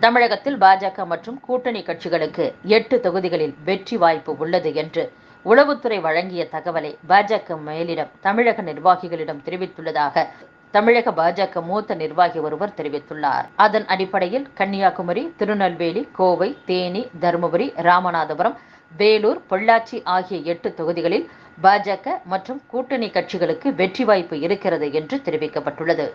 தமிழகத்தில் பாஜக மற்றும் கூட்டணி கட்சிகளுக்கு எட்டு தொகுதிகளில் வெற்றி வாய்ப்பு உள்ளது என்று உளவுத்துறை வழங்கிய தகவலை பாஜக மேலிடம் தமிழக நிர்வாகிகளிடம் தெரிவித்துள்ளதாக தமிழக பாஜக மூத்த நிர்வாகி ஒருவர் தெரிவித்துள்ளார். அதன் அடிப்படையில் கன்னியாகுமரி திருநெல்வேலி கோவை தேனி தருமபுரி ராமநாதபுரம் வேலூர் பொள்ளாச்சி ஆகிய எட்டு தொகுதிகளில் பாஜக மற்றும் கூட்டணி கட்சிகளுக்கு வெற்றி வாய்ப்பு இருக்கிறது என்று தெரிவிக்கப்பட்டுள்ளது.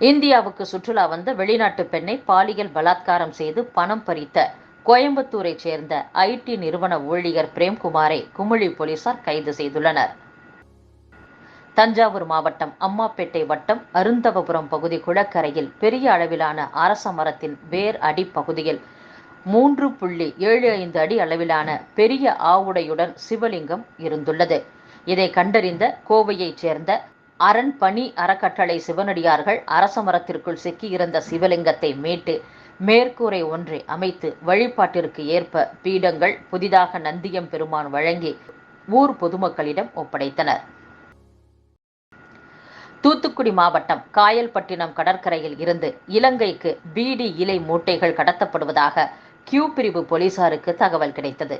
இந்தியாவுக்கு சுற்றுலா வந்த வெளிநாட்டு பெண்ணை பாலியல் பலாத்காரம் செய்து பணம் பறித்த கோயம்புத்தூரை சேர்ந்த ஐடி நிறுவன ஊழியர் பிரேம்குமாரை குமிழி போலீசார் கைது செய்துள்ளனர். தஞ்சாவூர் மாவட்டம் அம்மாப்பேட்டை வட்டம் அருந்தவபுரம் பகுதி குளக்கரையில் பெரிய அளவிலான அரச மரத்தின் வேர் அடிப்பகுதியில் மூன்று புள்ளி ஏழு ஐந்து அடி அளவிலான பெரிய ஆவுடையுடன் சிவலிங்கம் இருந்துள்ளது. இதை கண்டறிந்த கோவையைச் சேர்ந்த அரண் பணி அறக்கட்டளை சிவனடியார்கள் அரச மரத்திற்குள் சிக்கியிருந்த சிவலிங்கத்தை மீட்டு மேற்கூரை ஒன்றை அமைத்து வழிபாட்டிற்கு ஏற்ப பீடங்கள் புதிதாக நந்தியம் பெருமான் வழங்கி ஊர் பொதுமக்களிடம் ஒப்படைத்தனர். தூத்துக்குடி மாவட்டம் காயல்பட்டினம் கடற்கரையில் இருந்து இலங்கைக்கு பீடி இலை மூட்டைகள் கடத்தப்படுவதாக கியூ பிரிவு போலீசாருக்கு தகவல் கிடைத்தது.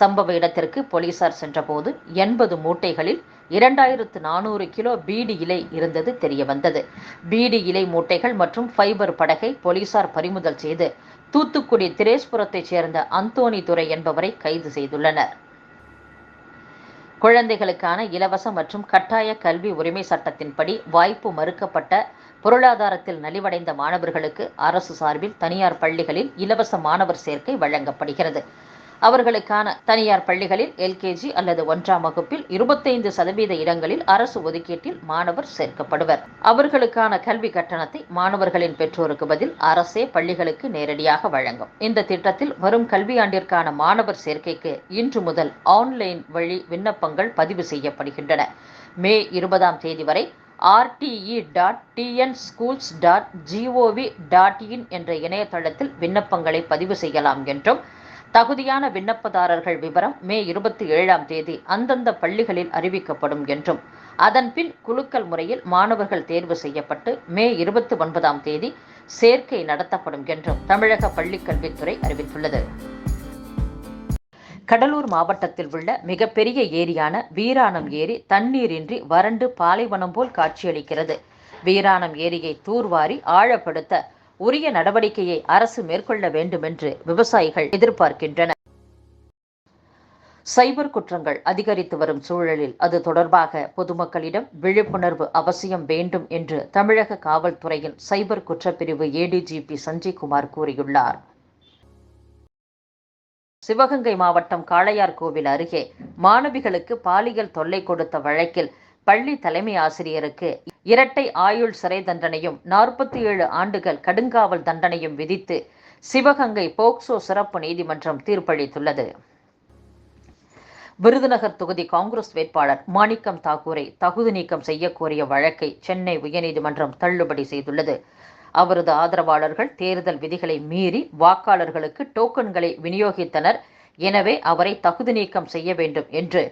சம்பவ இடத்திற்கு போலீசார் சென்றபோது எண்பது மூட்டைகளில் இரண்டாயிரத்து நானூறு கிலோ பீடி இலை இருந்தது தெரியவந்தது. பீடி இலை மூட்டைகள் மற்றும் ஃபைபர் படகை போலீசார் பறிமுதல் செய்து தூத்துக்குடி திரேஸ்புரத்தைச் சேர்ந்த அந்தோனி துரை என்பவரை கைது செய்துள்ளனர். குழந்தைகளுக்கான இலவச மற்றும் கட்டாய கல்வி உரிமை சட்டத்தின்படி வாய்ப்பு மறுக்கப்பட்ட பொருளாதாரத்தில் நலிவடைந்த மாணவர்களுக்கு அரசு சார்பில் தனியார் பள்ளிகளில் இலவச மாணவர் சேர்க்கை வழங்கப்படுகிறது. அவர்களுக்கான தனியார் பள்ளிகளில் எல்கேஜி அல்லது ஒன்றாம் வகுப்பில் இருபத்தைந்து சதவீத இடங்களில் அரசு ஒதுக்கீட்டில் மாணவர் சேர்க்கப்படுவர். அவர்களுக்கான கல்வி கட்டணத்தை மாணவர்களின் பெற்றோருக்கு பதில் அரசே பள்ளிகளுக்கு நேரடியாக வழங்கும். இந்த திட்டத்தில் வரும் கல்வியாண்டிற்கான மாணவர் சேர்க்கைக்கு இன்று முதல் ஆன்லைன் வழி விண்ணப்பங்கள் பதிவு செய்யப்படுகின்றன. மே இருபதாம் தேதி வரை RTE dot TN schools dot GOV dot in என்ற இணையதளத்தில் விண்ணப்பங்களை பதிவு செய்யலாம் என்றும் தகுதியான விண்ணப்பதாரர்கள் விவரம் மே இருபத்தி ஏழாம் தேதி அந்தந்த பள்ளிகளில் அறிவிக்கப்படும் என்றும் அதன்பின் குலுக்கல் முறையில் மாணவர்கள் தேர்வு செய்யப்பட்டு மே இருபத்தி ஒன்பதாம் தேதி சேர்க்கை நடத்தப்படும் என்றும் தமிழக பள்ளிக்கல்வித்துறை அறிவித்துள்ளது. கடலூர் மாவட்டத்தில் உள்ள மிகப்பெரிய ஏரியான வீராணம் ஏரி தண்ணீரின்றி வறண்டு பாலைவனம் போல் காட்சியளிக்கிறது. வீராணம் ஏரியை தூர்வாரி ஆழப்படுத்த உரிய நடவடிக்கையை அரசு மேற்கொள்ள வேண்டும் என்று விவசாயிகள் எதிர்பார்க்கின்றனர். சைபர் குற்றங்கள் அதிகரித்து வரும் சூழலில் அது தொடர்பாக பொதுமக்களிடம் விழிப்புணர்வு அவசியம் வேண்டும் என்று தமிழக காவல்துறையின் சைபர் குற்றப்பிரிவு ஏடிஜிபி சஞ்சய்குமார் கூறியுள்ளார். சிவகங்கை மாவட்டம் காளையார் கோவில் அருகே மாணவிகளுக்கு பாலியல் தொல்லை கொடுத்த வழக்கில் பள்ளி தலைமை ஆசிரியருக்கு இரட்டை ஆயுள் சிறை தண்டனையும் நாற்பத்தி ஏழு ஆண்டுகள் கடுங்காவல் தண்டனையும் விதித்து சிவகங்கை போக்சோ சிறப்பு நீதிமன்றம் தீர்ப்பளித்துள்ளது. விருதுநகர் தொகுதி காங்கிரஸ் வேட்பாளர் மாணிக்கம் தாக்கூரை தகுதி நீக்கம் செய்யக்கோரிய வழக்கை சென்னை உயர்நீதிமன்றம் தள்ளுபடி செய்துள்ளது. அவரது ஆதரவாளர்கள் தேர்தல் விதிகளை மீறி வாக்காளர்களுக்கு டோக்கன்களை விநியோகித்தனர். எனவே அவரை தகுதி நீக்கம் செய்ய வேண்டும் என்று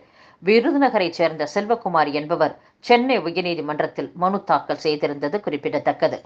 விருதுநகரைச் சேர்ந்த செல்வகுமார் என்பவர் சென்னை உயர்நீதிமன்றத்தில் மனு தாக்கல் செய்திருந்தது குறிப்பிடத்தக்கது.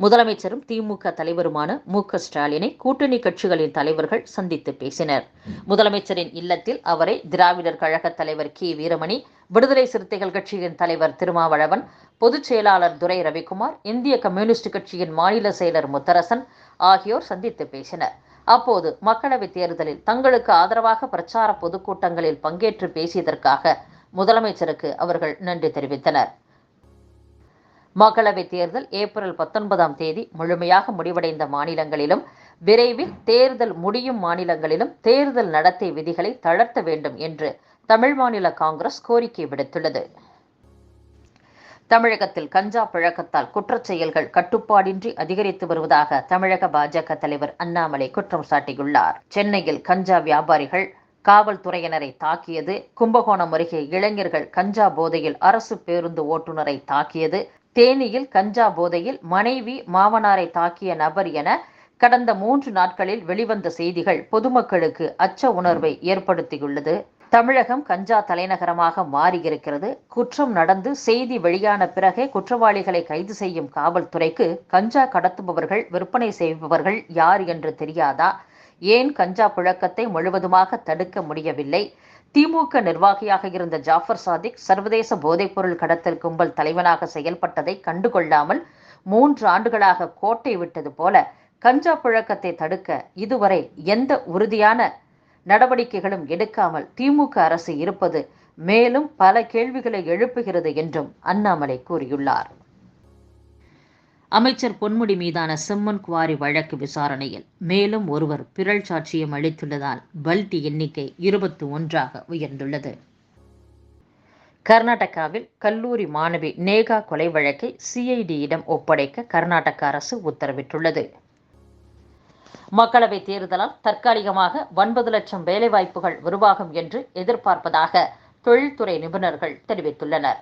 முதலமைச்சரும் திமுக தலைவருமான மு க ஸ்டாலினை கூட்டணி கட்சிகளின் தலைவர்கள் சந்தித்து பேசினர். முதலமைச்சரின் இல்லத்தில் அவரை திராவிடர் கழக தலைவர் கி. வீரமணி விடுதலை சிறுத்தைகள் கட்சியின் தலைவர் திருமாவளவன் பொதுச் செயலாளர் துரை ரவிக்குமார் இந்திய கம்யூனிஸ்ட் கட்சியின் மாநில செயலர் முத்தரசன் ஆகியோர் சந்தித்து பேசினர். அப்போது மக்களவைத் தேர்தலில் தங்களுக்கு ஆதரவாக பிரச்சார பொதுக்கூட்டங்களில் பங்கேற்று பேசியதற்காக முதலமைச்சருக்கு அவர்கள் நன்றி தெரிவித்தனர். மக்களவைத் தேர்தல் ஏப்ரல் பத்தொன்பதாம் தேதி முழுமையாக முடிவடைந்த மாநிலங்களிலும் விரைவில் தேர்தல் முடியும் மாநிலங்களிலும் தேர்தல் நடத்தை விதிகளை தளர்த்த வேண்டும் என்று தமிழ் மாநில காங்கிரஸ் கோரிக்கை விடுத்துள்ளது. தமிழகத்தில் கஞ்சா பழக்கத்தால் குற்றச் செயல்கள் கட்டுப்பாடின்றி அதிகரித்து வருவதாக தமிழக பாஜக தலைவர் அண்ணாமலை குற்றம் சாட்டியுள்ளார். சென்னையில் கஞ்சா வியாபாரிகள் காவல்துறையினரை தாக்கியது. கும்பகோணம் அருகே இளைஞர்கள் கஞ்சா போதையில் அரசு பேருந்து ஓட்டுநரை தாக்கியது. தேனியில் கஞ்சா போதையில் மனைவி மாமனாரை தாக்கிய நபர் என கடந்த மூன்று நாட்களில் வெளிவந்த செய்திகள் பொதுமக்களுக்கு அச்ச உணர்வை ஏற்படுத்தியுள்ளது. தமிழகம் கஞ்சா தலைநகரமாக மாறியிருக்கிறது. குற்றம் நடந்து செய்தி வெளியான பிறகே குற்றவாளிகளை கைது செய்யும் காவல்துறைக்கு கஞ்சா கடத்துபவர்கள் விற்பனை செய்பவர்கள் யார் என்று தெரியாதா? ஏன் கஞ்சா புழக்கத்தை முழுவதுமாக தடுக்க முடியவில்லை? திமுக நிர்வாகியாக இருந்த ஜாஃபர் சாதிக் சர்வதேச போதைப்பொருள் கடத்தல் கும்பல் தலைவனாக செயல்பட்டதை கண்டுகொள்ளாமல் மூன்று ஆண்டுகளாக கோட்டை விட்டது போல கஞ்சா புழக்கத்தை தடுக்க இதுவரை எந்த உறுதியான நடவடிக்கைகளும் எடுக்காமல் திமுக அரசு இருப்பது மேலும் பல கேள்விகளை எழுப்புகிறது என்றும் அண்ணாமலை கூறியுள்ளார். அமைச்சர் பொன்முடி மீதான செம்மன் குவாரி வழக்கு விசாரணையில் மேலும் ஒருவர் பிறல் சாட்சியம் அளித்துள்ளதால் பல்டி எண்ணிக்கை இருபத்தி ஒன்றாக உயர்ந்துள்ளது. கர்நாடகாவில் கல்லூரி மாணவி நேகா கொலை வழக்கை சிஐடியிடம் ஒப்படைக்க கர்நாடக அரசு உத்தரவிட்டுள்ளது. மக்களவைத் தேர்தலால் தற்காலிகமாக ஒன்பது லட்சம் வேலைவாய்ப்புகள் உருவாகும் என்று எதிர்பார்ப்பதாக தொழில்துறை நிபுணர்கள் தெரிவித்துள்ளனர்.